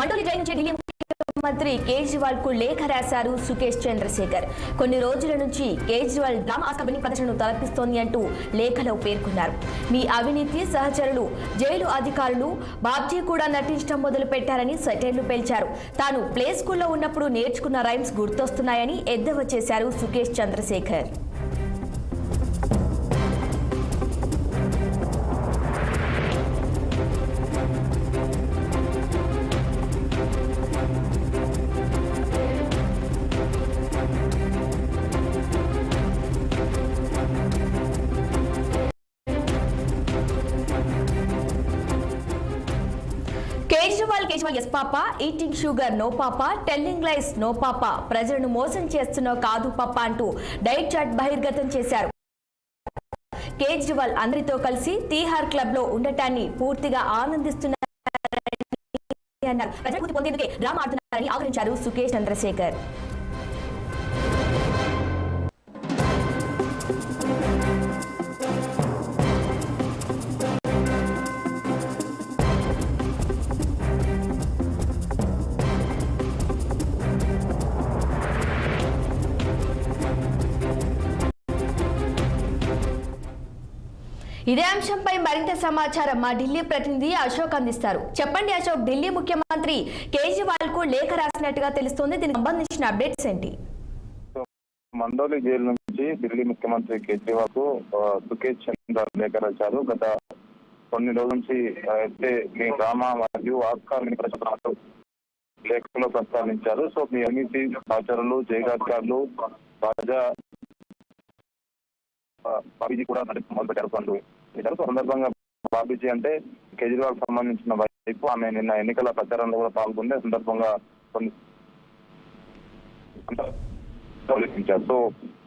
మండలి జైలు నుంచి ఢిల్లీ ముఖ్యమంత్రి కేజ్రీవాల్కు లేఖ రాశారు సుకేష్ చంద్రశేఖర్. కొన్ని రోజుల నుంచి కేజ్రీవాల్ డ్రామా కంపెనీ ప్రదర్శనను తలపిస్తోంది అంటూ లేఖలో పేర్కొన్నారు. మీ అవినీతి సహచరులు జైలు అధికారులు బాబ్జీ కూడా నటించడం మొదలు పెట్టారని సెటైర్లు పేల్చారు. తాను ప్లే స్కూల్లో ఉన్నప్పుడు నేర్చుకున్న రైమ్స్ గుర్తొస్తున్నాయని ఎద్దవ చేశారు Sukesh Chandrashekhar. Yes papa eating sugar no papa telling lies no papa ప్రజలను మోసం చేస్తున్న కాదు పాప అంటూ డైట్ చాట్ బహిర్గతం చేశారు. కేజ్రీవాల్ అందరితో కలిసి తీహార్ క్లబ్లో ఉండటాన్ని పూర్తిగా ఆనందిస్తున్నారు అన్నారు. ప్రజలకు పొందేందుకే డ్రామా ఆడుతున్నారని ఆగ్రహించారు సుకేష్ చంద్రశేఖర్. ఇదే అంశంపై మరింత సమాచారం మా ఢిల్లీ ప్రతినిధి అశోక్ అందిస్తారు. చెప్పండి అశోక్ ఢిల్లీ ముఖ్యమంత్రి కేజ్రీవాల్కు లేఖ రాసినట్టుగా తెలుస్తోంది. దీనికి సంబంధించిన అప్డేట్స్ ఏంటి? మందోలి జైలు నుంచి ఢిల్లీ ముఖ్యమంత్రి కేజ్రీవాల్కు సుకేష్ చంద్ర లేఖ రాశారు. గత కొన్ని రోజుల నుంచి అయితే మీ గ్రామ మరియు ఆస్కార్ ప్రశ్నలు లేఖలో ప్రస్తావించారు. సో మీ అవినీతి సహచరులు జయగాధికారులు రాజా కూడా నడిపి మొదలు పెట్టారు సో సందర్భంగా బాబీజీ అంటే కేజ్రీవాల్ సంబంధించిన వైపు ఆమె నిన్న ఎన్నికల ప్రచారంలో కూడా పాల్గొంది. సందర్భంగా కొన్ని సో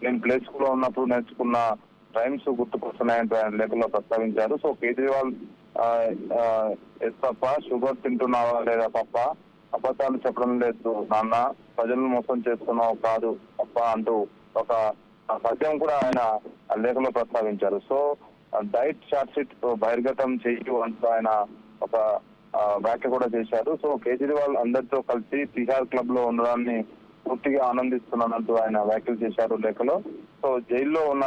నేను ప్లే స్కూల్లో ఉన్నప్పుడు నేర్చుకున్న టైమ్స్ గుర్తుకొస్తున్నాయంటూ ఆయన లేఖలో ప్రస్తావించారు. సో కేజ్రీవాల్ ఎస్ తప్ప షుగర్ తింటున్నావా లేదా పప్ప అబద్ధాలు చెప్పడం లేదు. నాన్న ప్రజలను మోసం చేస్తున్నావు కాదు తప్ప అంటూ ఒక పద్యం కూడా ఆయన ఆ లేఖలో ప్రస్తావించారు. సో డైట్ చార్ట్ షీట్ బహిర్గతం చేయు అంటూ ఆయన ఒక వ్యాఖ్య కూడా చేశారు. సో కేజ్రీవాల్ అందరితో కలిసి తిహార్ క్లబ్లో ఉండడాన్ని పూర్తిగా ఆనందిస్తున్నానంటూ ఆయన వ్యాఖ్యలు చేశారు లేఖలో. సో జైల్లో ఉన్న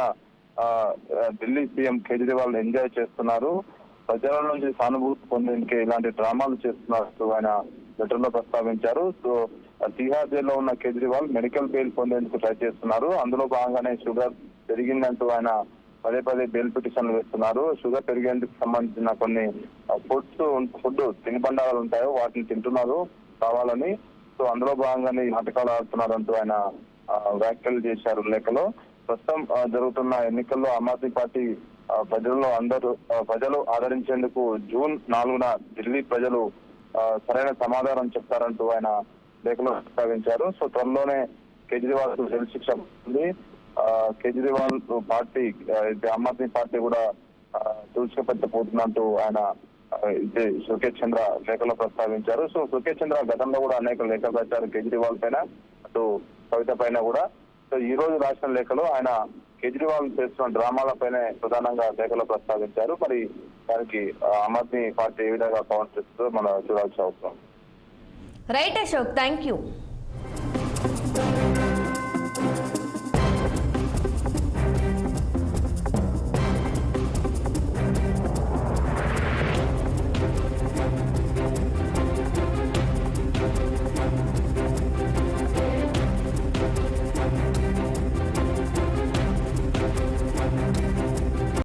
ఢిల్లీ సీఎం కేజ్రీవాల్ ఎంజాయ్ చేస్తున్నారు. ప్రజల నుంచి సానుభూతి పొందేందుకే ఇలాంటి డ్రామాలు చేస్తున్నట్టు ఆయన లెటర్లో ప్రస్తావించారు. సో తిహార్ జైల్లో ఉన్న కేజ్రీవాల్ మెడికల్ బెయిల్ పొందేందుకు ట్రై చేస్తున్నారు. అందులో భాగంగానే షుగర్ పెరిగిందంటూ ఆయన పదే పదే బెయిల్ పిటిషన్లు వేస్తున్నారు. షుగర్ పెరిగేందుకు సంబంధించిన కొన్ని ఫుడ్స్ ఫుడ్ తినుబండారాలు ఉంటాయో వాటిని తింటున్నారు కావాలని. సో అందులో భాగంగానే ఈ నాటకాలు ఆడుతున్నారంటూ ఆయన వ్యాఖ్యలు చేశారు లేఖలో. ప్రస్తుతం జరుగుతున్న ఎన్నికల్లో ఆమ్ ఆద్మీ పార్టీ ప్రజల్లో అందరూ ప్రజలు ఆదరించేందుకు జూన్ నాలుగున ఢిల్లీ ప్రజలు సరైన సమాధానం చెప్తారంటూ ఆయన లేఖలో ప్రస్తావించారు. సో త్వరలోనే కేజ్రీవాల్ జైలు శిక్ష ఉంది కేజ్రీవాల్ పార్టీ ఇది ఆమ్ ఆద్మీ పార్టీ కూడా దూసుకుపెట్టబోతున్నట్టు ఆయన సుఖేష్ చంద్ర లేఖలో ప్రస్తావించారు. సో సుఖేష్ చంద్ర గతంలో కూడా అనేక లేఖలు రాశారు కేజ్రీవాల్ పైన అటు కవిత పైన కూడా. సో ఈ రోజు రాసిన లేఖలో ఆయన కేజ్రీవాల్ చేస్తున్న డ్రామాలపైనే ప్రధానంగా లేఖలో ప్రస్తావించారు. మరి దానికి ఆమ్ ఆద్మీ పార్టీ ఏ విధంగా కౌంటర్ చేస్తుందో మనం చూడాల్సిన అవసరం. Right Ashok thank you